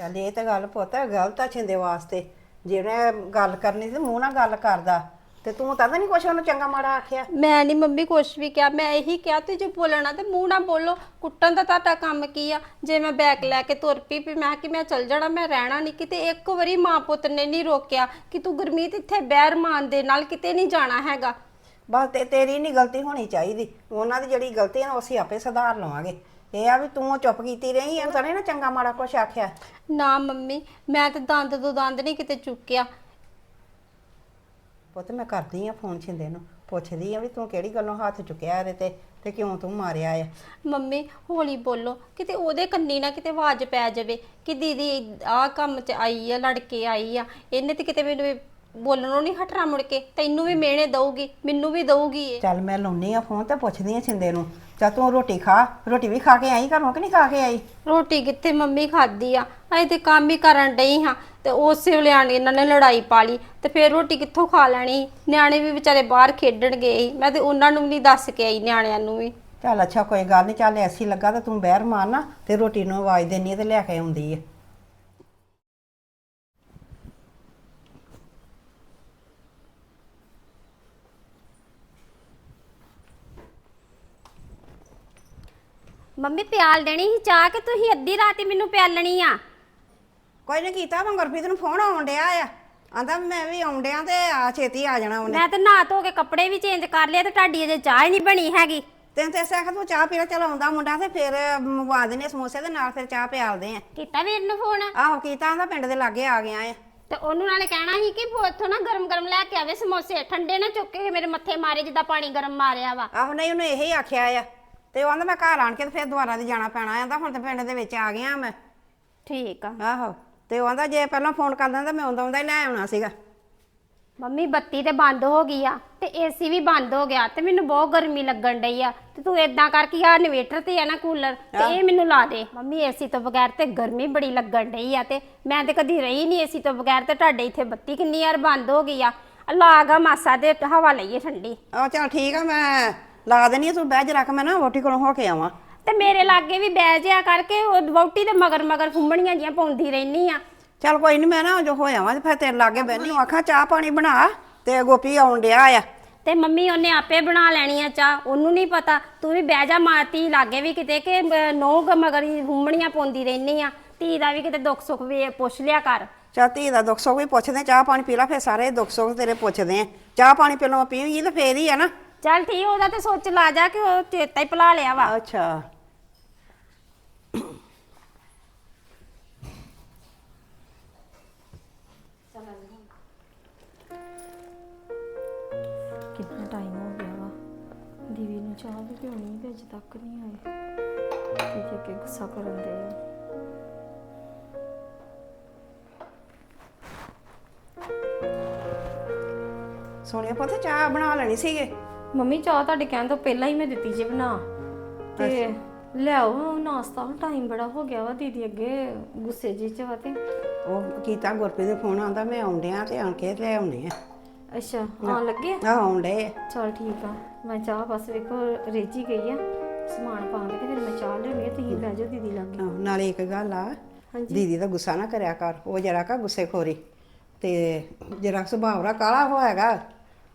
ਚੱਲ ਇਹ ਤਾਂ ਗੱਲ ਪੁੱਤ ਗਲਤ ਆ ਛਿੰਦੇ ਵਾਸਤੇ। ਜਿਹੜਾ ਗੱਲ ਕਰਨੀ ਸੀ ਮੂੰਹ ਨਾਲ ਗੱਲ ਕਰਦਾ। ਤੇ ਤੂੰ ਤਾਂ ਨਹੀਂ ਕੁਛ ਉਹਨੂੰ ਚੰਗਾ ਮਾੜਾ ਆਖਿਆ। ਮੈਂ ਨਹੀਂ ਮੰਮੀ ਕੁਛ ਵੀ ਕਿਹਾ ਮੈਂ ਇਹੀ ਕਿਹਾ ਤੇ ਜੇ ਬੋਲਣਾ ਤੇ ਮੂੰਹ ਨਾਲ ਬੋਲੋ। ਕੁੱਟਣ ਦਾ ਤੁਹਾਡਾ ਕੰਮ ਕੀ ਆ? ਜੇ ਮੈਂ ਬੈਗ ਲੈ ਕੇ ਤੁਰ ਪਈ ਵੀ ਮੈਂ ਕਿ ਮੈਂ ਚੱਲ ਜਾਣਾ ਮੈਂ ਰਹਿਣਾ ਨਹੀਂ ਕਿਤੇ ਇੱਕ ਵਾਰੀ ਮਾਂ ਪੁੱਤ ਨੇ ਨਹੀਂ ਰੋਕਿਆ ਕਿ ਤੂੰ ਗੁਰਮੀਤ ਇੱਥੇ ਬਹਿਰ ਮਾਨ ਦੇ ਨਾਲ ਕਿਤੇ ਨਹੀਂ ਜਾਣਾ ਹੈਗਾ। ਬਸ ਤੇ ਤੇਰੀ ਨਹੀਂ ਗਲਤੀ ਹੋਣੀ ਚਾਹੀਦੀ। ਉਹਨਾਂ ਦੀ ਜਿਹੜੀ ਗਲਤੀ ਹੈ ਉਹ ਅਸੀਂ ਆਪੇ ਸੁਧਾਰ ਲਵਾਂਗੇ। ਇਹ ਆ ਵੀ ਤੂੰ ਚੁੱਪ ਕੀਤੀ ਰਹੀ ਐ ਤਾਂ ਨੀ ਨਾ ਚੰਗਾ ਮਾੜਾ ਕੁਛ ਆਖਿਆ। ਨਾ ਮੰਮੀ ਮੈਂ ਤੇ ਦੰਦ ਤੋਂ ਦੰਦ ਨਹੀਂ ਕਿਤੇ ਚੁੱਕਿਆ। ਪੁੱਤ ਮੈਂ ਕਰਦੀ ਆ ਫੋਨ ਛਿੰਦੇ ਨੂੰ ਪੁੱਛਦੀ ਆ ਵੀ ਤੂੰ ਕਿਹੜੀ ਗੱਲੋਂ ਹੱਥ ਚੁੱਕਿਆ ਇਹਦੇ ਤੇ ਤੇ ਕਿਉਂ ਤੂੰ ਮਾਰਿਆ ਆ? ਮੰਮੀ ਹੌਲੀ ਬੋਲੋ ਕਿਤੇ ਉਹਦੇ ਕੰਨੀ ਨਾ ਕਿਤੇ ਆਵਾਜ਼ ਪੈ ਜਾਵੇ ਕਿ ਦੀਦੀ ਆਹ ਕੰਮ 'ਚ ਆਈ ਆ ਲੜਕੇ ਆਈ ਆ ਇਹਨੇ ਤੇ ਕਿਤੇ ਮੈਨੂੰ ਬੋਲਣੋਂ ਨਹੀਂ ਹਟਣਾ ਮੁੜ ਕੇ ਤੈਨੂੰ ਵੀ ਮਿਹਣੇ ਦਊਗੀ ਮੈਨੂੰ ਵੀ ਦਊਗੀ ਇਹ। ਚੱਲ ਮੈਂ ਲਾਉਣੀ ਆ ਫੋਨ ਤੇ ਪੁੱਛਦੀ ਆ ਛਿੰਦੇ ਨੂੰ। ਚੱਲ ਤੂੰ ਰੋਟੀ ਖਾ ਰੋਟੀ ਵੀ ਖਾ ਕੇ ਆਈ ਘਰੋਂ ਕਿ ਨਹੀਂ ਖਾ ਕੇ ਆਈ? ਰੋਟੀ ਕਿੱਥੇ ਮੰਮੀ ਖਾਦੀ ਆ? ਅਜੇ ਤੇ ਕੰਮ ਹੀ ਕਰਨ ਡਈ ਹਾਂ ਤੇ ਉਸੇ ਵੇਲੇ ਆਣ ਇਹਨਾਂ ਨੇ ਲੜਾਈ ਪਾ ਲਈ ਤੇ ਫਿਰ ਰੋਟੀ ਕਿੱਥੋਂ ਖਾ ਲੈਣੀ? ਨਿਆਣੇ ਵੀ ਵਿਚਾਰੇ ਬਾਹਰ ਖੇਡਣ ਗਏ ਸੀ। ਮੈਂ ਤੇ ਉਹਨਾਂ ਨੂੰ ਵੀ ਨਹੀਂ ਦੱਸ ਕੇ ਆਈ ਨਿਆਣਿਆਂ ਨੂੰ ਵੀ। ਚੱਲ ਅੱਛਾ ਕੋਈ ਗੱਲ ਨਹੀਂ ਚੱਲ ਐਸੀ ਲੱਗਾ ਤਾਂ ਤੂੰ ਬਹਿਰ ਮਾਰਨਾ ਤੇ ਰੋਟੀ ਨੂੰ ਆਵਾਜ਼ ਦੇਣੀ ਤੇ ਲੈ ਕੇ ਆਉਂਦੀ ਆ। ਮੰਮੀ ਪਿਆਲ ਦੇਣੀ ਸੀ ਚਾਹ ਕਿ ਤੁਸੀਂ ਅੱਧੀ ਰਾਤੀ ਮੈਨੂੰ ਪਿਆਲਣੀ ਆ? ਕੋਈ ਨਹੀਂ ਕੀਤਾ ਮੈਂ ਗੁਰਪ੍ਰੀਤ ਨੂੰ ਫੋਨ ਆਉਣ ਡਿਆ ਆ। ਆਂਦਾ ਮੈਂ ਵੀ ਆਉਣ ਡਿਆ ਤੇ ਆ ਛੇਤੀ ਆ ਜਾਣਾ ਉਹਨੇ। ਮੈਂ ਤਾਂ ਨਹਾ ਧੋ ਕੇ ਕੱਪੜੇ ਵੀ ਚੇਂਜ ਕਰ ਲਿਆ ਤੇ ਤੁਹਾਡੀ ਅਜੇ ਚਾਹ ਹੀ ਨਹੀਂ ਬਣੀ ਹੈਗੀ। ਤੈਨੂੰ ਤੇ ਐਸਾ ਤੂੰ ਚਾਹ ਪੀ ਲੈ ਚਲ ਆਉਂਦਾ ਮੁੰਡਾ ਤੇ ਫਿਰ ਮੰਗਵਾ ਦਿੰਦੇ ਆ ਸਮੋਸੇ ਤੇ ਨਾਲ ਫਿਰ ਚਾਹ ਪਿਆਲਦੇ ਆ ਕੀਤਾ ਵੀਰ ਨੂੰ ਫੋਨ ਆਹੋ ਕੀਤਾ ਆਂਦਾ ਪਿੰਡ ਦੇ ਲਾਗੇ ਆ ਗਿਆ ਆ। ਤੇ ਉਹਨੂੰ ਨਾਲੇ ਕਹਿਣਾ ਸੀ ਕਿ ਉੱਥੋਂ ਨਾ ਗਰਮ ਗਰਮ ਲੈ ਕੇ ਆਵੇ ਸਮੋਸੇ। ਠੰਡੇ ਨਾ ਚੁੱਕ ਕੇ ਮੇਰੇ ਮੱਥੇ ਮਾਰੇ ਜਿੱਦਾਂ ਪਾਣੀ ਗਰਮ ਮਾਰਿਆ ਵਾ। ਆਹੋ ਨਹੀਂ ਉਹਨੇ ਇਹੀ ਆਖਿਆ ਆ। ਤੇ ਉਹ ਆਂਦਾ ਮੈਂ ਘਰ ਆਣ ਕੇ ਤੇ ਫਿਰ ਦੁਬਾਰਾ ਦੀ ਜਾਣਾ ਪੈਣਾ ਆਂਦਾ ਹੁਣ ਤੇ ਪਿੰਡ ਦੇ ਵਿੱਚ ਆ ਗਿਆ ਮੈਂ। ਠੀਕ ਆ। ਆਹੋ ਤੇ ਉਹ ਆਂਦਾ ਜੇ ਪਹਿਲਾਂ ਫੋਨ ਕਰ ਦਿੰਦਾ ਮੈਂ ਆਉਂਦਾ ਆਉਂਦਾ ਹੀ ਲੈ ਆਉਣਾ ਸੀਗਾ। ਮੰਮੀ ਬੱਤੀ ਤੇ ਬੰਦ ਹੋ ਗਈ ਆ ਤੇ ਏਸੀ ਵੀ ਬੰਦ ਹੋ ਗਿਆ ਤੇ ਮੈਨੂੰ ਬਹੁਤ ਗਰਮੀ ਲੱਗਣ ਡਈ ਆ ਤੇ ਤੂੰ ਏਦਾਂ ਕਰ ਕਿ ਆ ਇਨਵੇਟਰ ਤੇ ਆ ਨਾ ਕੂਲਰ ਤੇ ਇਹ ਮੈਨੂੰ ਲਾ ਦੇ। ਮੰਮੀ ਏਸੀ ਤੋਂ ਬਗੈਰ ਤੇ ਗਰਮੀ ਬੜੀ ਲੱਗਣ ਡਈ ਆ ਤੇ ਮੈਂ ਤੇ ਕਦੀ ਰਹੀ ਨਹੀਂ ਏਸੀ ਤੋਂ ਬਗੈਰ ਤੇ ਤੁਹਾਡੇ ਇੱਥੇ ਬੱਤੀ ਕਿੰਨੀ ਵਾਰ ਬੰਦ ਹੋ ਗਈ ਆ। ਲਾਗਾ ਮਾਸਾ ਦੇ ਹਵਾ ਲਈਏ ਠੰਡੀ। ਆਹ ਚੱਲ ਠੀਕ ਆ ਮੈਂ ਲਾ ਦੇਣੀ ਆ, ਤੂੰ ਬਹਿ ਜਾ ਰੱਖ ਮੈਂ ਨਾ ਵੋਟੀ ਕੋਲੋਂ ਹੋ ਕੇ ਆਵਾਂ। ਤੇ ਮੇਰੇ ਲਾਗੇ ਵੀ ਬਹਿ ਜਿਆ ਕਰਕੇ ਉਹ ਵਹੁਟੀ ਦੇ ਮਗਰ ਮਗਰ ਫੁੰਮਣੀਆਂ ਜੀਆਂ ਪਾਉਂਦੀ ਰਹਿਨੀ ਆ। ਚੱਲ ਕੋਈ ਨਹੀਂ ਮੈਂ ਨਾ ਜੋ ਹੋਇਆ ਵਾਂ ਤੇ ਫਿਰ ਤੇਰੇ ਲਾਗੇ ਬਹਿਨੀ ਆਖਾਂ ਚਾਹ ਪਾਣੀ ਬਣਾ ਤੇ ਗੋਪੀ ਆਉਣ ਡਿਆ ਆ। ਤੇ ਮੰਮੀ ਉਹਨੇ ਆਪੇ ਬਣਾ ਲੈਣੀ ਆ ਚਾਹ ਉਹਨੂੰ ਨਹੀਂ ਪਤਾ। ਤੂੰ ਵੀ ਬਹਿ ਜਾ ਮਾਤੀ ਲਾਗੇ ਵੀ ਕਿਤੇ ਕਿ ਨੋ ਮਗਰ ਹੀ ਫੁੰਮਣੀਆਂ ਪਾਉਂਦੀ ਰਹਿਨੀ ਆ। ਧੀ ਦਾ ਵੀ ਕਿਤੇ ਦੁੱਖ ਸੁੱਖ ਵੀ ਪੁੱਛ ਲਿਆ ਕਰ। ਚਾਹ ਧੀ ਦਾ ਦੁੱਖ ਸੁੱਖ ਵੀ ਪੁੱਛਦੇ ਚਾਹ ਪਾਣੀ ਪੀ ਲਾ ਫਿਰ ਸਾਰੇ ਦੁੱਖ ਸੁੱਖ ਤੇਰੇ ਪੁੱਛਦੇ ਆ। ਚਾਹ ਪਾਣੀ ਪਹਿਲਾਂ ਪੀਉਂਗੀ ਤੇ ਫੇਰ ਹੀ ਆ ਨਾ। ਚੱਲ ਠੀਕ ਉਹਦਾ ਤੇ ਸੋਚ ਲਾ ਜਾ ਕਿ ਉਹ ਚੇਤਾ ਹੀ ਭੁਲਾ ਲਿਆ ਵਾ। ਅੱਛਾ। ਕਿੰਨਾ ਟਾਈਮ ਹੋ ਗਿਆ ਵਾ? ਦੀਦੀ ਨੂੰ ਚਾਹ ਵੀ ਪਿਉਣੀ ਤੇ ਅਜੇ ਤੱਕ ਨਹੀਂ ਆਏ ਤੇ ਜੇ ਕਿ ਗੁੱਸਾ ਕਰਨ ਦੇ ਆ। ਸੋਨੀਆ ਪੁੱਤ ਚਾਹ ਬਣਾ ਲੈਣੀ ਸੀਗੇ? ਮੰਮੀ ਚਾਹ ਤੁਹਾਡੇ ਕਹਿਣ ਤੋਂ ਪਹਿਲਾਂ ਹੀ ਮੈਂ ਦਿੱਤੀ ਜੇ ਬਣਾ। ਤੇ ਲਿਆਓ ਨਾਸਤਾ ਟਾਈਮ ਬੜਾ ਹੋ ਗਿਆ ਵਾ ਦੀਦੀ ਅੱਗੇ ਗੁੱਸੇ ਜੀ ਚ ਵਾ ਤੇ। ਉਹ ਕੀਤਾ ਗੁਰਪ੍ਰੀਤ ਦੇ ਫੋਨ ਆਂਦਾ ਮੈਂ ਆਉਣ ਡਿਆ ਤੇ ਆਣ ਕੇ ਲੈ ਆਉਣੇ ਆ। ਅੱਛਾ ਆਉਣ ਲੱਗੇ? ਆਹ ਆਉਣ ਡੇ ਚਲ ਠੀਕ ਆ। ਮੈਂ ਚਾਹ ਬਸ ਵੇਖੋ ਰੇਜੀ ਗਈ ਆ ਸਮਾਨ ਪਾ ਕੇ ਤੇ ਫਿਰ ਮੈਂ ਚਾਹ ਲਿਆਉਣੀ ਆ ਤੁਸੀਂ ਬਹਿ ਜਾਓ ਦੀਦੀ ਲਾਗੇ। ਨਾਲੇ ਇੱਕ ਗੱਲ ਆ ਹਾਂਜੀ। ਦੀਦੀ ਦਾ ਗੁੱਸਾ ਨਾ ਕਰਿਆ ਕਰ ਉਹ ਜਰਾ ਕਾ ਗੁੱਸੇ ਖੋਰੀ ਤੇ ਜਰਾ ਸੁਭਾਅ ਦਾ ਕਾਲਾ ਹੋਏਗਾ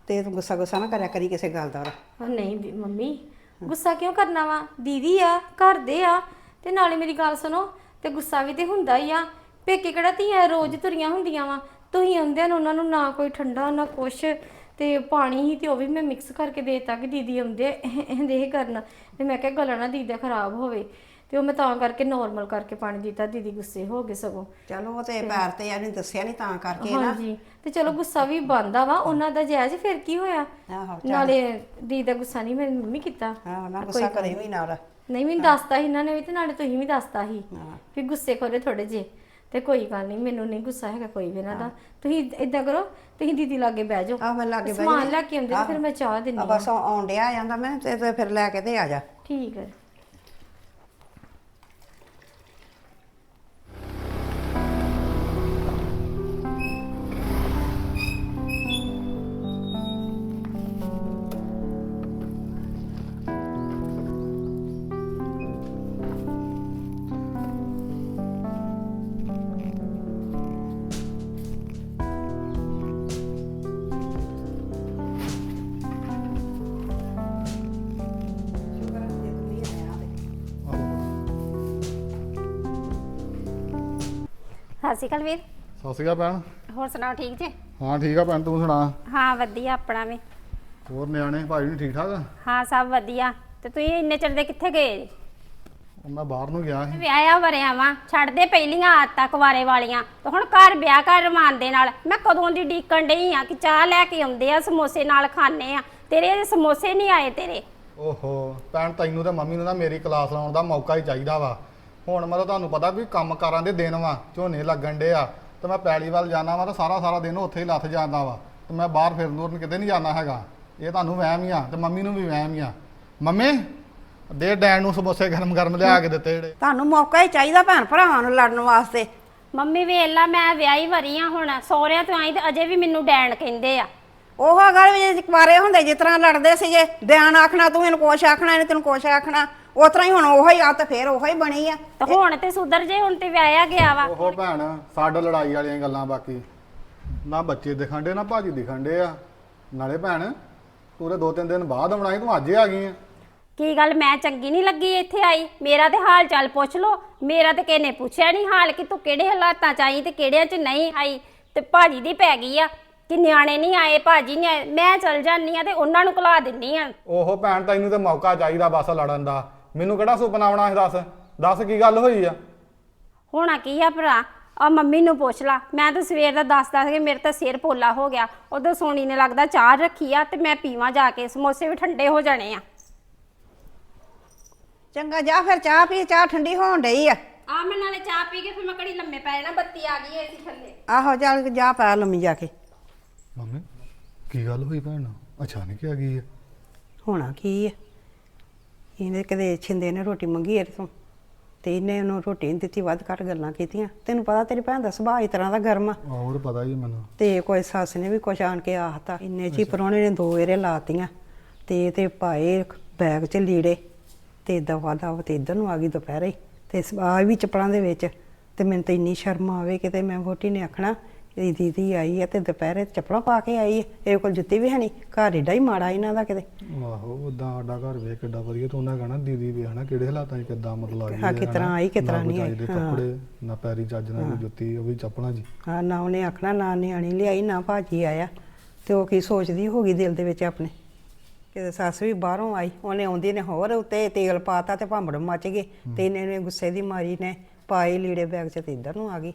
ਤੇ ਤੂੰ ਗੁੱਸਾ ਗੁੱਸਾ ਨਾ ਕਰਿਆ ਕਰੀ ਕਿਸੇ ਗੱਲ ਦਾ ਉਹਦਾ। ਹਾਂ ਨਹੀਂ ਦੀ- ਮੰਮੀ, ਗੁੱਸਾ ਕਿਉਂ ਕਰਨਾ ਵਾ? ਦੀਦੀ ਆ, ਘਰ ਦੇ ਆ, ਤੇ ਨਾਲੇ ਮੇਰੀ ਗੱਲ ਸੁਣੋ, ਤੇ ਗੁੱਸਾ ਵੀ ਤੇ ਹੁੰਦਾ ਹੀ ਆ। ਪੇਕੇ ਕਿਹੜਾ ਧੀਆਂ ਰੋਜ਼ ਤੁਰੀਆਂ ਹੁੰਦੀਆਂ ਵਾ? ਤੁਸੀਂ ਆਉਂਦਿਆਂ ਨੂੰ ਉਹਨਾਂ ਨੂੰ ਨਾ ਕੋਈ ਠੰਡਾ, ਨਾ ਕੁਛ, ਤੇ ਪਾਣੀ ਹੀ ਤੇ ਉਹ ਵੀ ਮੈਂ ਮਿਕਸ ਕਰਕੇ ਦੇਤਾ ਕਿ ਦੀਦੀ ਆਉਂਦੇ ਆ ਇਹ ਕਰਨ। ਤੇ ਮੈਂ ਕਿਹਾ ਗਲਾ ਨਾ ਦੀਦੀ ਦਾ ਖਰਾਬ ਹੋਵੇ। ਤੇ ਉਹ ਮੈਂ ਤਾਂ ਕਰਕੇ ਨਾਰਮਲ ਕਰਕੇ ਪਾਣੀ ਦਿੱਤਾ ਦੀਦੀ ਗੁੱਸੇ ਹੋ ਗਏ ਸਗੋਂ। ਚਲੋ ਉਹ ਤੇ ਪੈਰ ਤੇ ਇਹਨੇ ਦੱਸਿਆ ਨਹੀਂ ਤਾਂ ਕਰਕੇ ਨਾ। ਹਾਂਜੀ ਤੇ ਚਲੋ ਗੁੱਸਾ ਵੀ ਬੰਦਾ ਵਾ ਉਹਨਾਂ ਦਾ ਜਾਇਜ਼ ਫਿਰ ਕੀ ਹੋਇਆ? ਆਹੋ ਨਾਲੇ ਦੀ ਦਾ ਗੁੱਸਾ ਨਹੀਂ ਮੇਰੀ ਮੰਮੀ ਕੀਤਾ। ਹਾਂ ਨਾ ਗੁੱਸਾ ਕਰੇ ਵੀ ਨਾਲ। ਨਹੀਂ ਮੈਨੂੰ ਦੱਸਤਾ ਸੀ ਇਹਨਾਂ ਨੇ ਵੀ ਤੇ ਨਾਲੇ ਤੁਸੀਂ ਵੀ ਦੱਸਤਾ ਸੀ ਹਾਂ। ਵੀ ਗੁੱਸੇ ਖੋਰੇ ਥੋੜੇ ਜੇ ਤੇ ਕੋਈ ਗੱਲ ਨਹੀਂ ਮੈਨੂੰ ਨਹੀਂ ਗੁੱਸਾ ਹੈਗਾ ਕੋਈ ਵੀ ਇਹਨਾਂ ਦਾ। ਤੁਸੀਂ ਇਦਾਂ ਕਰੋ ਤੁਸੀਂ ਦੀਦੀ ਲਾਗੇ ਬਹਿ ਜਾਓ। ਆਹ ਮੈਂ ਲਾਗੇ ਬਹਿ ਸਮਾਨ। ਲੈ ਕੇ ਆਉਂਦੇ ਤੇ ਫਿਰ ਮੈਂ ਚਾਹ ਦਿੰਨੀ ਆ ਆ ਬਸ ਆਉਣ ਡਿਆ ਜਾਂਦਾ ਮੈਂ ਤੇ ਤੇ ਫਿਰ ਲੈ ਕੇ ਤੇ ਆ ਜਾ। ਠੀਕ ਹੈ। ਸਤਿ ਸ਼੍ਰੀ ਅਕਾਲ ਵੀਰ। ਸਤਿ ਸ਼੍ਰੀ ਅਕਾਲ ਭੈਣ। ਹੋਰ ਸੁਣਾਓ ਠੀਕ ਜੇ? ਹਾਂ ਠੀਕ ਆ ਭੈਣ ਤੂੰ ਸੁਣਾ? ਹਾਂ ਵਧੀਆ ਆਪਣਾ ਵੀ। ਹੋਰ ਨਿਆਣੇ ਭਾਈ ਵੀ ਠੀਕ ਠਾਕ ਆ? ਹਾਂ ਸਭ ਵਧੀਆ। ਤੇ ਤੁਸੀਂ ਇੰਨੇ ਚਿਰ ਦੇ ਕਿੱਥੇ ਗਏ? ਜੀ? ਉਹ ਮੈਂ ਬਾਹਰ ਨੂੰ ਗਿਆ ਸੀ। ਵਿਆਹਿਆ ਵਰਿਆ ਵਾਂ ਛੱਡ ਦੇ ਪਹਿਲੀਆਂ ਆਦਤਾਂ ਕੁਵਾਰੇ ਵਾਲੀਆਂ। ਤੇ ਹੁਣ ਘਰ ਵਿਆਹ ਕਰ ਰਮਾਨ ਦੇ ਨਾਲ ਮੈਂ ਕਦੋਂ ਦੀ ਡੀਕਣ ਡਈ ਆ ਕਿ ਚਾਹ ਲੈ ਕੇ ਆਉਂਦੇ ਆ ਸਮੋਸੇ ਨਾਲ ਖਾਣੇ ਆ। ਤੇਰੇ ਸਮੋਸੇ ਨਹੀਂ ਆਏ ਤੇਰੇ। ਓਹੋ ਭੈਣ ਤੈਨੂੰ ਤੇ ਮੰਮੀ ਨੂੰ ਨਾ ਮੇਰੀ ਕਲਾਸ ਲਾਉਣ ਦਾ ਮੌਕਾ ਹੀ ਚਾਹੀਦਾ ਵਾ। ਹੁਣ ਮੈਂ ਤਾਂ ਤੁਹਾਨੂੰ ਪਤਾ ਵੀ ਕੰਮ ਕਾਰਾਂ ਦੇ ਦਿਨ ਵਾ ਝੋਨੇ ਲੱਗਣ ਡੇ ਆ। ਤੇ ਮੈਂ ਪੈਲੀ ਵੱਲ ਜਾਣਾ ਵਾ ਤਾਂ ਸਾਰਾ ਸਾਰਾ ਦਿਨ ਉੱਥੇ ਹੀ ਲੱਥ ਜਾਂਦਾ ਵਾ। ਤੇ ਮੈਂ ਬਾਹਰ ਫਿਰਨ ਤੁਰਨ ਕਿਤੇ ਨਹੀਂ ਜਾਣਾ ਹੈਗਾ। ਇਹ ਤੁਹਾਨੂੰ ਵਹਿਮ ਹੀ ਆ ਤੇ ਮੰਮੀ ਨੂੰ ਵੀ ਵਹਿਮ ਹੀ ਆ। ਮੰਮੀ ਦੇ ਡੈਣ ਨੂੰ ਸਮੋਸੇ ਗਰਮ ਗਰਮ ਲਿਆ ਕੇ ਦਿੱਤੇ ਜਿਹੜੇ। ਤੁਹਾਨੂੰ ਮੌਕਾ ਹੀ ਚਾਹੀਦਾ ਭੈਣ ਭਰਾਵਾਂ ਨੂੰ ਲੜਨ ਵਾਸਤੇ। ਮੰਮੀ ਵੇਲਾ ਮੈਂ ਵਿਆਹੀ ਵਰੀ ਆ ਹੁਣ ਸਹੁਰਿਆਂ ਤੋਂ ਆਈ ਤੇ ਅਜੇ ਵੀ ਮੈਨੂੰ ਡੈਣ ਕਹਿੰਦੇ ਆ। ਉਹ ਗੱਲ ਵੀ ਕੁਆਰੇ ਹੁੰਦੇ ਜਿਸ ਤਰ੍ਹਾਂ ਲੜਦੇ ਸੀਗੇ ਧਿਆਨ ਆਖਣਾ ਤੂੰ ਇਹਨੂੰ ਕੁਛ ਆਖਣਾ ਇਹਨੇ ਤੈਨੂੰ ਕੁਛ ਆਖਣਾ। ਉਸ ਤਰ੍ਹਾਂ ਹੀ ਹੁਣ ਉਹੋ ਹੀ ਆ ਤੇ ਫੇਰ ਉਹੋ ਹੀ ਬਣੀ ਆ। ਤੇ ਹੁਣ ਤੇ ਸੁਧਰ ਜੇ ਹੁਣ ਤੇ ਵਿਆਹਿਆ ਗਿਆ ਵਾ। ਓਹੋ ਭੈਣ ਸਾਡ ਲੜਾਈ ਵਾਲੀਆਂ ਗੱਲਾਂ ਬਾਕੀ। ਨਾ ਬੱਚੇ ਦਿਖਣ ਡੇ ਨਾ ਭਾਜੀ ਦਿਖਣ ਡੇ ਆ। ਨਾਲੇ ਭੈਣ ਪੂਰੇ ਦੋ ਤਿੰਨ ਦਿਨ ਬਾਅਦ ਆਉਣਾ ਸੀ ਤੂੰ ਅੱਜ ਹੀ ਆ ਗਈ ਆ। ਕੀ ਗੱਲ ਮੈਂ ਚੰਗੀ ਨਹੀਂ ਲੱਗੀ ਇੱਥੇ ਆਈ? ਮੇਰਾ ਤੇ ਹਾਲ ਚਾਲ ਪੁੱਛ ਲੋ ਮੇਰਾ ਤੇ ਕਿਸੇ ਨੇ ਪੁੱਛਿਆ ਨਹੀਂ ਹਾਲ ਕਿ ਤੂੰ ਕਿਹੜੇ ਹਾਲਾਤਾਂ ਚ ਆਈ ਤੇ ਕਿਹੜਿਆਂ ਚ ਨਹੀਂ ਆਈ। ਤੇ ਭਾਜੀ ਦੀ ਪੈ ਗਈ ਆ ਕਿ ਨਿਆਣੇ ਨਹੀਂ ਆਏ ਭਾਜੀ ਨਹੀਂ ਆਏ। ਮੈਂ ਚਲ ਜਾਨੀ ਆ ਤੇ ਉਹਨਾਂ ਨੂੰ ਕੁਲਾ ਦਿੰਨੀ ਆ। ਓਹੋ ਭੈਣ ਤੈਨੂੰ ਤੇ ਮੌਕਾ ਚਾਹੀਦਾ ਬਸ ਲੜਨ ਦਾ। ਮੈਨੂੰ ਕਿਹੜਾ ਸੁਪਨਾ ਆਉਣਾ ਸੀ ਦੱਸ? ਦੱਸ ਕੀ ਗੱਲ ਹੋਈ ਆ? ਹੋਣਾ ਕੀ ਆ ਭਰਾ? ਆ ਮੰਮੀ ਨੂੰ ਪੁੱਛ ਲਾ। ਮੈਂ ਤਾਂ ਸਵੇਰ ਦਾ ਦੱਸ ਦੱਸ ਕੇ ਮੇਰੇ ਤਾਂ ਸਿਰ ਪੋਲਾ ਹੋ ਗਿਆ। ਉਦੋਂ ਸੋਨੀ ਨੇ ਲੱਗਦਾ ਚਾਹ ਰੱਖੀ ਆ ਤੇ ਮੈਂ ਪੀਵਾਂ ਜਾ ਕੇ। ਸਮੋਸੇ ਵੀ ਠੰਡੇ ਹੋ ਜਾਣੇ ਆ। ਚੰਗਾ ਜਾ ਫਿਰ ਚਾਹ ਪੀ। ਚਾਹ ਠੰਡੀ ਹੋਣ ਡਈ ਆ। ਆ ਮੈਂ ਨਾਲੇ ਚਾਹ ਪੀ ਕੇ ਫਿਰ ਮੈਂ ਘੜੀ ਲੰਮੇ ਪੈ ਜਾਣਾ। ਬੱਤੀ ਆ ਗਈ ਐ ਇਸੇ ਥੱਲੇ। ਆਹੋ ਚੱਲ ਜਾ ਪਾ ਲੰਮੀ ਜਾ ਕੇ। ਮੰਮੀ ਕੀ ਗੱਲ ਹੋਈ ਭੈਣ? ਅਚਾਨਕ ਹੀ ਆ ਗਈ ਆ? ਹੋਣਾ ਕੀ ਆ? ਇਹਨੇ ਕਦੇ ਛਿੰਦੇ ਨੇ ਰੋਟੀ ਮੰਗੀ ਇਹਦੇ ਤੋਂ ਤੇ ਇਹਨੇ ਉਹਨੂੰ ਰੋਟੀ ਨਹੀਂ ਦਿੱਤੀ ਵੱਧ ਘੱਟ ਗੱਲਾਂ ਕੀਤੀਆਂ। ਤੈਨੂੰ ਪਤਾ ਤੇਰੀ ਭੈਣ ਦਾ ਸੁਭਾਅ ਇਸ ਤਰ੍ਹਾਂ ਦਾ ਗਰਮ ਆ। ਹੋਰ ਪਤਾ ਹੀ ਮੈਨੂੰ। ਤੇ ਕੋਈ ਸੱਸ ਨੇ ਵੀ ਕੁਛ ਆਣ ਕੇ ਆਖਤਾ ਇੰਨੇ ਚ ਪਰੋਣੇ ਨੇ ਦੋ ਏਰੇ ਲਾਤੀਆਂ। ਤੇ ਤੇ ਪਾਏ ਬੈਗ ਚ ਲੀੜੇ ਤੇ ਦਵਾ ਦਵ ਤੇ ਇਧਰ ਨੂੰ ਆ ਗਈ ਦੁਪਹਿਰੇ। ਤੇ ਆ ਵੀ ਚੱਪਲਾਂ ਦੇ ਵਿੱਚ ਤੇ ਮੈਨੂੰ ਤਾਂ ਇੰਨੀ ਸ਼ਰਮ ਆਵੇ ਕਿਤੇ ਮੈਂ ਵੋਟੀ ਨੇ ਆਖਣਾ ਇਹ ਦੀਦੀ ਆਈ ਹੈ ਤੇ ਦੁਪਹਿਰੇ ਚੱਪਲਾਂ ਪਾ ਕੇ ਆਈ ਹੈ ਇਹ ਕੋਲ ਜੁੱਤੀ ਵੀ ਹੈ ਨਹੀਂ ਘਰ ਏਡਾ ਹੀ ਮਾੜਾ ਇਹਨਾਂ ਦਾ ਕਿਤੇ। ਆਹੋ ਉਦਾਂ ਸਾਡਾ ਘਰ ਵੇਖ ਕਿੱਡਾ ਵਧੀਆ ਤੂੰ ਉਹਨਾਂ ਕਹਣਾ ਦੀਦੀ ਵੀ ਹਨਾ ਕਿਹੜੇ ਹਾਲਾਤਾਂ 'ਚ ਕਿੱਦਾਂ ਮਤਲਬ ਆ ਗਈ ਹਾਂ, ਹੈ, ਕਿਸ ਤਰ੍ਹਾਂ? ਆਈ, ਕਿਸ ਨਾ ਤਰ੍ਹਾਂ ਕੋਈ ਨਹੀਂ ਆਈ, ਚੱਜ ਦੇ ਹਾਂ। ਕੱਪੜੇ ਨਾ ਪੈਰੀ ਚੱਜ ਨਾਲ ਕੋਈ ਜੁੱਤੀ ਉਹ ਵੀ ਚੱਪਲਾਂ ਜੀ। ਹਾਂ ਨਾ ਉਹਨੇ ਆਖਣਾ ਨਾ ਨਿਆਣੀ ਲਿਆਈ ਨਾ ਭਾਜੀ ਆਇਆ। ਤੇ ਉਹ ਕੀ ਸੋਚਦੀ ਹੋਗੀ ਦਿਲ ਦੇ ਵਿੱਚ ਆਪਣੇ। ਕਿਤੇ ਸੱਸ ਵੀ ਬਾਹਰੋਂ ਆਈ ਉਹਨੇ ਆਉਂਦੀ ਨੇ ਹੋਰ ਉੱਤੇ ਤੇਲ ਪਾਤਾ ਤੇ ਭਾਂਬੜ ਮੱਚ ਗਏ। ਤੇ ਇਹਨੇ ਨੇ ਗੁੱਸੇ ਦੀ ਮਾਰੀ ਨੇ ਪਾਈ ਲੀੜੇ ਬੈਗ ਚ ਤੇ ਇੱਧਰ ਨੂੰ ਆ ਗਈ।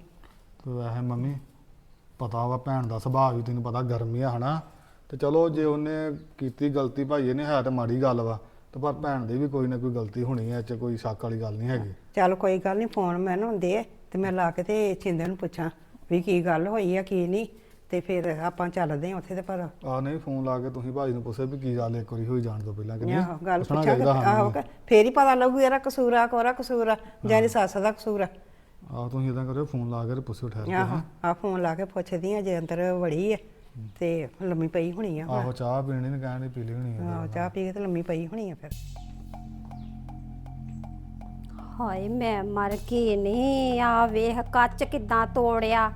ਤੇ ਵੈਸੇ ਮੰਮੀ ਪਤਾ ਵਾ ਭੈਣ ਦਾ ਸੁਭਾਅ ਵੀ ਤੈਨੂੰ ਪਤਾ ਗਰਮੀ ਆ ਹਨਾ। ਤੇ ਚਲੋ ਜੇ ਉਹਨੇ ਕੀਤੀ ਗਲਤੀ ਭਾਈ ਇਹਨੇ ਹੈ ਤੇ ਮਾੜੀ ਗੱਲ ਵਾ। ਤੇ ਪਰ ਭੈਣ ਦੀ ਵੀ ਕੋਈ ਨਾ ਕੋਈ ਗਲਤੀ ਹੋਣੀ ਹੈ ਇਹ ਚ ਕੋਈ ਸ਼ੱਕ ਵਾਲੀ ਗੱਲ ਨਹੀਂ ਹੈਗੀ। ਚੱਲ ਕੋਈ ਗੱਲ ਨਹੀਂ ਫੋਨ ਮੈਨੂੰ ਦੇ ਤੇ ਮੈਂ ਲਾ ਕੇ ਤੇ ਛਿੰਦੇ ਨੂੰ ਪੁੱਛਾਂ ਵੀ ਕੀ ਗੱਲ ਹੋਈ ਆ ਕੀ ਨਹੀਂ। ਤੇ ਫਿਰ ਆਪਾਂ ਚੱਲਦੇ ਆ ਉੱਥੇ ਤੇ ਪਰ ਆ ਨਹੀਂ ਫੋਨ ਲਾ ਕੇ ਤੁਸੀਂ ਭਾਜੀ ਨੂੰ ਪੁੱਛਿਆ ਵੀ ਕੀ ਗੱਲ ਇੱਕ ਵਾਰੀ ਹੋਈ ਜਾਣ ਤੋਂ ਪਹਿਲਾਂ ਕਿ ਆਹੋ ਗੱਲ ਪੁੱਛਾਂਗੇ। ਆਹੋ ਫੇਰ ਹੀ ਪਤਾ ਲੱਗੂ ਇਹਦਾ ਕਸੂਰ ਆ ਕੋਰਾ ਕਸੂਰ ਆ ਜਾਂ ਇਹਦੀ ਸੱਸ ਦਾ ਕਸੂਰ ਆ। ਆਹ ਤੁਸੀਂ ਇਦਾਂ ਕਰਿਓ ਫੋਨ ਲਾ ਕੇ ਤੇ ਪੁੱਛਿਓ ਠਹਿਰ ਕੇ ਆਹੋ ਹੈਂ। ਆ ਫੋਨ ਲਾ ਕੇ ਪੁੱਛਦੀ ਆ ਜੇ ਅੰਦਰ ਵੜੀ ਆ ਤੇ ਲੰਮੀ ਪਈ ਹੋਣੀ ਆ। ਆਹੋ ਚਾਹ ਪੀਣੀ ਨੇ ਕਹਿਣ ਦੀ ਪੀ ਲਈ ਹੋਣੀ ਆ ਆਹੋ ਚਾਹ ਪੀ ਕੇ ਤੇ ਲੰਮੀ ਪਈ ਹੋਣੀ ਆ ਫਿਰ। ਹਾਏ ਮੈਂ ਮਰ ਗਈ ਨੀ। ਆ ਵੇਖ ਕੱਚ ਕਿਦਾਂ ਤੋੜਿਆ।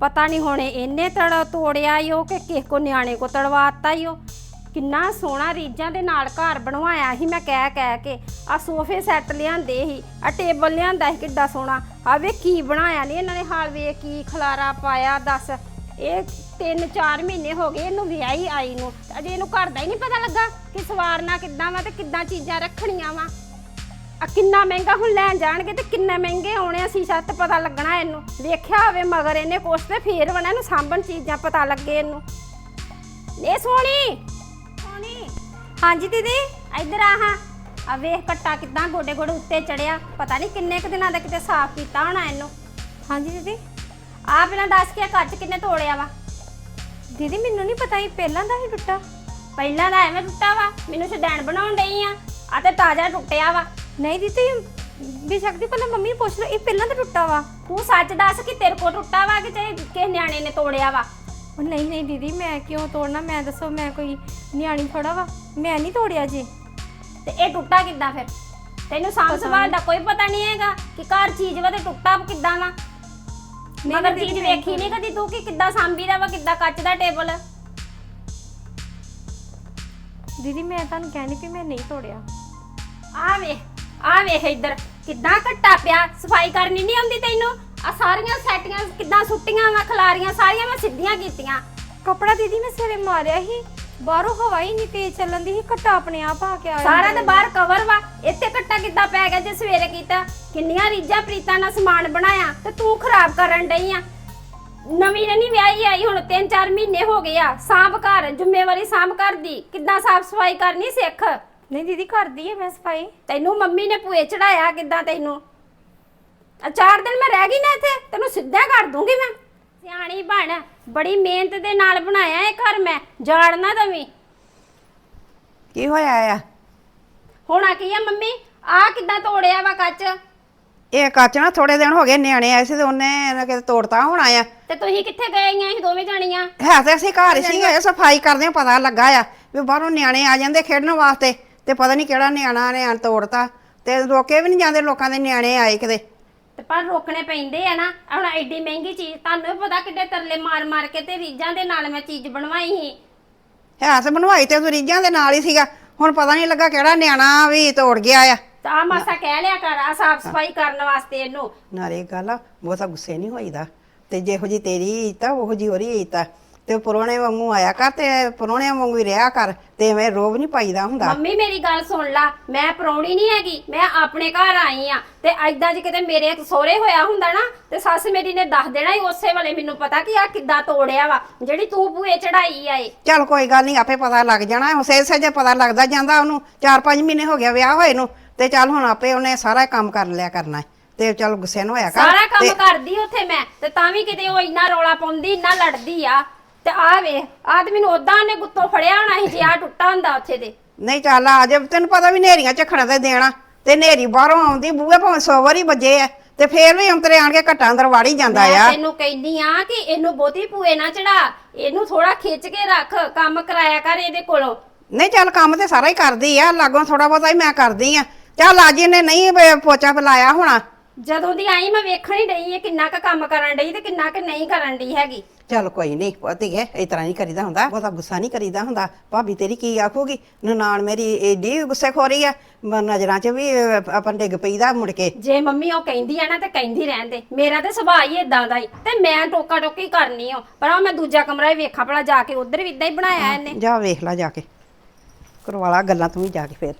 ਪਤਾ ਨਹੀਂ ਹੁਣ ਇਹਨੇ ਤੜ ਤੋੜਿਆ ਈ ਉਹ ਕਿ ਕਿਸ ਕੋ ਨਿਆਣੇ ਕੋ ਤੜਵਾਤਾ ਈ ਉਹ ਕਿੰਨਾ ਸੋਹਣਾ ਰੀਜਾਂ ਦੇ ਨਾਲ ਘਰ ਬਣਵਾਇਆ ਸੀ, ਮੈਂ ਕਹਿ ਕਹਿ ਕੇ। ਆ ਸੋਫੇ ਸੈੱਟ ਲਿਆਂਦੇ ਸੀ ਆ ਟੇਬਲ ਲਿਆਂਦਾ ਸੀ, ਕਿੱਡਾ ਸੋਹਣਾ। ਆ ਵੇ ਕੀ ਬਣਾਇਆ ਨਹੀਂ ਇਹਨਾਂ ਨੇ, ਹਾਲ ਵੇ ਕੀ ਖਲਾਰਾ ਪਾਇਆ, ਦੱਸ। ਇਹ 3-4 ਮਹੀਨੇ ਹੋ ਗਏ ਇਹਨੂੰ ਵਿਆਹੀ ਆਈ ਨੂੰ। ਅਜੇ ਇਹਨੂੰ ਘਰ ਦਾ ਹੀ ਨਹੀਂ ਪਤਾ ਲੱਗਾ ਕਿ ਸਵਾਰਨਾ ਕਿੱਦਾਂ ਵਾ ਤੇ ਕਿੱਦਾਂ ਚੀਜ਼ਾਂ ਰੱਖਣੀਆਂ ਵਾ। ਆ ਕਿੰਨਾ ਮਹਿੰਗਾ ਹੁਣ ਲੈਣ ਜਾਣਗੇ ਤੇ ਕਿੰਨੇ ਮਹਿੰਗੇ ਆਉਣੇ ਆ, ਸ਼ੀਸ਼ਾ ਤੇ ਪਤਾ ਲੱਗਣਾ ਇਹਨੂੰ। ਵੇਖਿਆ ਹੋਵੇ ਮਗਰ ਇਹਨੇ ਕੁਛ ਤੇ ਫੇਰ ਬਣਾ ਇਹਨੂੰ ਸਾਂਭਣ ਚੀਜ਼ਾਂ ਪਤਾ ਲੱਗੇ ਇਹਨੂੰ। ਇਹ ਸੋਹਣੀ! ਸੋਹਣੀ ਹਾਂਜੀ ਦੀਦੀ ਇੱਧਰ ਆ ਹਾਂ। ਆ ਵੇਖ ਕੱਟਾ ਕਿਦਾਂ ਗੋਡੇ ਗੋਡੇ ਉੱਤੇ ਚੜਿਆ। ਪਤਾ ਨਹੀਂ ਕਿੰਨੇ ਕੁ ਦਿਨਾਂ ਦਾ ਕਿਤੇ ਸਾਫ਼ ਕੀਤਾ ਹੋਣਾ ਇਹਨੂੰ। ਹਾਂਜੀ ਦੀਦੀ। ਆ ਪਹਿਲਾਂ ਦੱਸ ਕੇ ਕੱਚ ਕਿੰਨੇ ਤੋੜਿਆ ਵਾ? ਦੀਦੀ ਮੈਨੂੰ ਨਹੀਂ ਪਤਾ ਇਹ ਪਹਿਲਾਂ ਦਾ ਹੀ ਟੁੱਟਾ। ਪਹਿਲਾਂ ਦਾ ਐਵੇਂ ਟੁੱਟਾ ਵਾ। ਮੈਨੂੰ ਸਦੈਣ ਬਣਾਉਣ ਡਈ ਆ। ਆ ਤੇ ਤਾਜ਼ਾ ਟੁੱਟਿਆ ਵਾ। ਨਹੀਂ ਦੀਦੀ ਬੇਸ਼ੱਕ ਦੀ ਪਹਿਲਾਂ ਮੰਮੀ ਨੂੰ ਪੁੱਛ ਲਓ ਇਹ ਪਹਿਲਾਂ ਤਾਂ ਟੁੱਟਾ ਵਾ। ਤੂੰ ਸੱਚ ਦੱਸ ਕਿ ਤੇਰੇ ਕੋ ਟੁੱਟਾ ਵਾ ਕਿ ਤੇ ਕਿਸੇ ਨਿਆਣੇ ਨੇ ਤੋੜਿਆ ਵਾ? ਉਹ ਨਹੀਂ ਨਹੀਂ ਦੀਦੀ ਮੈਂ ਕਿਉਂ ਤੋੜਨਾ? ਮੈਂ ਦੱਸੋ ਮੈਂ ਕੋਈ ਨਿਆਣੀ ਥੋੜਾ ਵਾ? ਮੈਂ ਨਹੀਂ ਤੋੜਿਆ ਜੀ। ਤੇ ਇਹ ਟੁੱਟਾ ਕਿੱਦਾਂ ਫਿਰ? ਤੈਨੂੰ ਸਾਂਭ ਸੰਭਾਲ ਦਾ ਕੋਈ ਪਤਾ ਨਹੀਂ ਹੈਗਾ ਕਿ ਘਰ ਚੀਜ਼ ਵਾ ਤੇ ਟੁੱਟਾ ਕਿੱਦਾਂ ਵਾ। ਮਗਰ ਦੀਦੀ, ਚੀਜ਼ ਮੈਂ ਵੇਖੀ ਨਹੀਂ ਕਦੀ ਤੂੰ ਕਿ ਕਿੱਦਾਂ ਸਾਂਭੀਦਾ ਵਾ ਕਿੱਦਾਂ ਕੱਚ ਦਾ ਟੇਬਲ? ਦੀਦੀ ਮੈਂ ਤੁਹਾਨੂੰ ਕਹਿਣੀ ਵੀ ਮੈਂ ਨਹੀਂ ਤੋੜਿਆ। ਆ ਵੇਖ ਆ ਵੇਖ ਇੱਧਰ ਕਿੱਦਾਂ ਘੱਟਾ ਪਿਆ ਸਫ਼ਾਈ ਕਰਨੀ ਨਹੀਂ ਆਉਂਦੀ ਤੈਨੂੰ? ਆ ਸਾਰੀਆਂ ਸੈਟੀਆਂ ਕਿੱਦਾਂ ਸੁੱਟੀਆਂ ਵਾ ਖਲਾਰੀਆਂ ਸਾਰੀਆਂ ਮੈਂ ਸਿੱਧੀਆਂ ਕੀਤੀਆਂ। ਕਪੜਾ ਦੀਦੀ ਮੈਂ ਸਵੇਰੇ ਮਾਰਿਆ ਸੀ ਬਾਹਰੋਂ ਹਵਾ ਹੀ ਨਹੀਂ ਤੇਜ਼ ਚੱਲਣ ਦੀ ਸੀ ਘੱਟਾ ਆਪਣੇ ਆਪ ਆ ਕੇ ਆਇਆ ਸਾਰਾ ਤੇ ਬਾਹਰ ਕਵਰ ਵਾ ਇੱਥੇ ਕੱਟਾ ਕਿੱਦਾਂ ਪੈ ਗਿਆ ਜੇ ਸਵੇਰੇ ਕੀਤਾ? ਕਿੰਨੀਆਂ ਰੀਝਾਂ ਪ੍ਰੀਤਾਂ ਨਾਲ ਸਮਾਨ ਬਣਾਇਆ ਤੇ ਤੂੰ ਖਰਾਬ ਕਰਨ ਡਈ ਆ। ਨਵੀਂ ਨਹੀਂ ਵਿਆਹੀ ਆਈ ਹੁਣ 3-4 ਮਹੀਨੇ ਹੋ ਗਏ ਆ ਸਾਂਭ ਘਰ ਜ਼ਿੰਮੇਵਾਰੀ ਸਾਂਭ ਘਰ ਦੀ ਕਿੱਦਾਂ ਸਾਫ਼ ਸਫ਼ਾਈ ਕਰਨੀ ਸਿੱਖ? ਨਹੀਂ ਦੀਦੀ ਕਰਦੀ ਹੈ ਮੈਂ ਸਫ਼ਾਈ। ਤੈਨੂੰ ਮੰਮੀ ਨੇ ਭੂਏ ਚੜਾਇਆ ਕਿੱਦਾਂ ਤੈਨੂੰ? ਆ ਚਾਰ ਦਿਨ ਮੈਂ ਰਹਿ ਗਈ ਨਾ ਇੱਥੇ ਤੈਨੂੰ ਸਿੱਧਾ ਕਰ ਦੂੰਗੀ ਮੈਂ। ਸਿਆਣੀ ਬਣ ਬੜੀ ਮਿਹਨਤ ਦੇ ਨਾਲ ਬਣਾਇਆ ਇਹ ਘਰ ਮੈਂ ਜਾੜਨਾ ਦਵੀਂ। ਕੀ ਹੋਇਆ ਆ? ਹੋਣਾ ਕੀ ਆ ਮੰਮੀ? ਆ ਕਿੱਦਾਂ ਤੋੜਿਆ ਵਾ ਕੱਚ? ਇਹ ਕੱਚ ਨਾ ਥੋੜੇ ਦਿਨ ਹੋ ਗਏ ਨਿਆਣੇ ਆਏ ਸੀ ਤੇ ਉਹਨੇ ਇਹਨਾਂ ਕਿਤੇ ਤੋੜਤਾ ਹੋਣਾ ਆ। ਤੇ ਤੁਸੀਂ ਕਿੱਥੇ ਗਈਆਂ ਸੀ ਦੋਵੇਂ ਜਾਣੀਆਂ? ਹੈ ਤੇ ਅਸੀਂ ਘਰ ਹੀ ਸੀਗੇ ਸਫ਼ਾਈ ਕਰਦੇ ਪਤਾ ਲੱਗਾ ਆ ਵੀ ਬਾਹਰੋਂ ਨਿਆਣੇ ਆ ਜਾਂਦੇ ਖੇਡਣ ਵਾਸਤੇ ਤੇ ਪਤਾ ਨਹੀਂ ਕਿਹੜਾ ਨਿਆਣਾ ਨੇ ਤੋੜਤਾ ਤੇ ਰੋਕੇ ਵੀ ਨਹੀਂ ਜਾਂਦੇ ਲੋਕਾਂ ਦੇ ਨਿਆਣੇ ਆਏ ਕਿਤੇ। ਤੇ ਪਰ ਰੋਕਣੇ ਪੈਂਦੇ ਆ ਨਾ। ਹੁਣ ਐਡੀ ਮਹਿੰਗੀ ਚੀਜ਼ ਤੁਹਾਨੂੰ ਵੀ ਪਤਾ ਕਿੱਡੇ ਤਰਲੇ ਮਾਰ ਮਾਰ ਕੇ ਤੇ ਰੀਜਾਂ ਦੇ ਨਾਲ ਮੈਂ ਚੀਜ਼ ਬਣਵਾਈ ਸੀ। ਹੈ ਤੇ ਬਣਵਾਈ ਤੇ ਰੀਜਾਂ ਦੇ ਨਾਲ ਹੀ ਸੀਗਾ। ਹੁਣ ਪਤਾ ਨਹੀਂ ਲੱਗਾ ਕਿਹੜਾ ਨਿਆਣਾ ਵੀ ਤੋੜ ਗਿਆ ਆ। ਤਾਂ ਆਹ ਮਾਸਾ ਕਹਿ ਲਿਆ ਕਰ ਆ ਸਾਫ਼ ਸਫ਼ਾਈ ਕਰਨ ਵਾਸਤੇ ਇਹਨੂੰ। ਨਾਲੇ ਗੱਲ ਆ ਬਹੁਤਾ ਗੁੱਸੇ ਨਹੀਂ ਹੋਈਦਾ। ਤੇ ਜਿਹੋ ਜੀ ਤੇਰੀ ਇੱਜ਼ਤ ਆ ਉਹੋ ਜੀ ਹੋਰੀ ਇੱਜ਼ਤ ਆ। ਤੇ ਪਰੋਣੇ ਵਾਂਗੂ ਆਇਆ ਕਰ ਤੇ ਪਰੋਣੇ ਵਾਂਗੂ ਹੀ ਰਿਹਾ ਕਰ ਤੇ ਐਵੇਂ ਰੋਬ ਨਹੀਂ ਪਾਈਦਾ ਹੁੰਦਾ। ਮੰਮੀ ਮੇਰੀ ਗੱਲ ਸੁਣ ਲਾ। ਮੈਂ ਪਰੌਣੀ ਨਹੀਂ ਹੈਗੀ ਮੈਂ ਆਪਣੇ ਘਰ ਆਈ ਆ। ਤੇ ਐਦਾਂ ਜੇ ਕਿਤੇ ਮੇਰੇ ਸੋਹਰੇ ਹੋਇਆ ਹੁੰਦਾ ਨਾ ਤੇ ਸੱਸ ਮੇਰੀ ਨੇ ਦੱਸ ਦੇਣਾ ਸੀ ਉਸੇ ਵੇਲੇ ਮੈਨੂੰ ਪਤਾ ਕਿ ਆ ਕਿੱਦਾਂ ਤੋੜਿਆ ਵਾ ਜਿਹੜੀ ਤੂੰ ਭੂਏ ਚੜਾਈ ਆਏ ਚੱਲ ਕੋਈ ਗੱਲ ਨਹੀਂ ਆਪੇ ਪਤਾ ਲੱਗ ਜਾਣਾ। ਉਸੇ ਸਜੇ ਪਤਾ ਲੱਗਦਾ ਜਾਂਦਾ ਉਹਨੂੰ 4-5 ਮਹੀਨੇ ਹੋ ਗਿਆ ਵਿਆਹ ਹੋਏ ਨੂੰ ਤੇ ਚੱਲ ਹੁਣ ਆਪੇ ਉਹਨੇ ਸਾਰਾ ਕੰਮ ਕਰ ਲਿਆ ਕਰਨਾ ਹੈ। ਤੇ ਚੱਲ ਗੁੱਸੇ ਨੂੰ ਹੋਇਆ ਕਰ। ਸਾਰਾ ਕੰਮ ਤੇ- ਕਰਦੀ ਉੱਥੇ ਮੈਂ ਤੇ ਤਾਂ ਵੀ ਕਿਤੇ ਉਹ ਇੰਨਾ ਰੌਲਾ ਪਾਉਂਦੀ ਇੰਨਾ ਲੜਦੀ ਆ। ਤੇ ਆ ਵੇ ਆ ਤੇ ਮੈਨੂੰ ਉਦਾਂ ਉਹਨੇ ਗੁੱਤੋਂ ਫੜਿਆ ਹੋਣਾ ਸੀ ਜੇ ਆ ਟੁੱਟਾ ਹੁੰਦਾ ਉੱਥੇ ਤੇ। ਨਹੀਂ ਚੱਲ ਆ ਜੇ ਤੈਨੂੰ ਪਤਾ ਵੀ ਨੇਰੀਆਂ ਝੱਖਣਾ ਤੇ ਦੇਣਾ ਤੇ ਨੇਰੀ ਬਾਹਰੋਂ ਆਉਂਦੀ ਬੂਹੇ ਭਾਵੇਂ 100 ਵਾਰੀ ਵੱਜੇ ਆ ਤੇ ਫੇਰ ਵੀ ਅੰਤਰੇ ਆਣ ਕੇ ਘੱਟਾਂ ਅੰਦਰ ਵਾੜੀ ਜਾਂਦਾ ਮੈਂ ਆ। ਤੈਨੂੰ ਕਹਿੰਦੀ ਆ ਕਿ ਇਹਨੂੰ ਬਹੁਤੀ ਭੂਏ ਨਾ ਚੜਾ ਇਹਨੂੰ ਥੋੜਾ ਖਿੱਚ ਕੇ ਰੱਖ ਕੰਮ ਕਰਾਇਆ ਕਰ ਇਹਦੇ ਕੋਲੋਂ। ਨਹੀਂ ਚੱਲ ਕੰਮ ਤੇ ਸਾਰਾ ਹੀ ਕਰਦੀ ਆ ਲਾਗੋਂ ਥੋੜਾ ਬਹੁਤਾ ਹੀ ਮੈਂ ਕਰਦੀ ਆ। ਚੱਲ ਅੱਜ ਇਹਨੇ ਨਹੀਂ ਪੋਚਾ ਪਲਾਇਆ ਹੋਣਾ। ਜਦੋਂ ਦੀ ਆਈ ਮੈਂ ਵੇਖਣ ਹੀ ਡਈ ਆ ਕਿੰਨਾ ਕੁ ਕੰਮ ਕਰਨ ਡਈ ਤੇ ਕਿੰਨਾ ਕੁ ਨਹੀਂ ਕਰਨ ਡਈ ਹੈਗੀ। ਚੱਲ ਕੋਈ ਨਹੀਂ ਪਤੀ ਹੈ ਇਸ ਤਰ੍ਹਾਂ ਨਹੀਂ ਕਰੀਦਾ ਹੁੰਦਾ ਬਹੁਤਾ ਗੁੱਸਾ ਨਹੀਂ ਕਰੀਦਾ ਹੁੰਦਾ। ਭਾਬੀ ਤੇਰੀ ਕੀ ਆਖੂਗੀ? ਨਨਾਣ ਮੇਰੀ ਏਡੀ ਗੁੱਸੇ ਖੋਰੀ ਆ ਮ- ਨਜ਼ਰਾਂ 'ਚ ਵੀ ਅਹ, ਆਪਾਂ ਡਿੱਗ ਪਈਦਾ ਮੁੜ ਕੇ। ਜੇ ਮੰਮੀ ਉਹ ਕਹਿੰਦੀ ਆ ਨਾ ਤੇ ਕਹਿੰਦੀ ਰਹਿਣ ਦੇ। ਮੇਰਾ ਤੇ ਸੁਭਾਅ ਹੀ ਇਦਾਂ ਦਾ ਹੀ ਤੇ ਮੈਂ ਟੋਕਾ ਟੋਕੀ ਕਰਨੀ ਓ ਪਰ ਉਹ ਮੈਂ ਦੂਜਾ ਕਮਰਾ ਹੀ ਵੇਖਾਂ ਭਲਾ ਜਾ ਕੇ ਉਧਰ ਵੀ ਇਦਾਂ ਹੀ ਬਣਾਇਆ ਇਹਨੇ। ਜਾ ਵੇਖ ਲੈ ਜਾ ਕੇ। ਕਰਵਾ ਲਾ ਗੱਲਾਂ ਤੂੰ ਵੀ ਜਾ ਕੇ ਫੇਰ।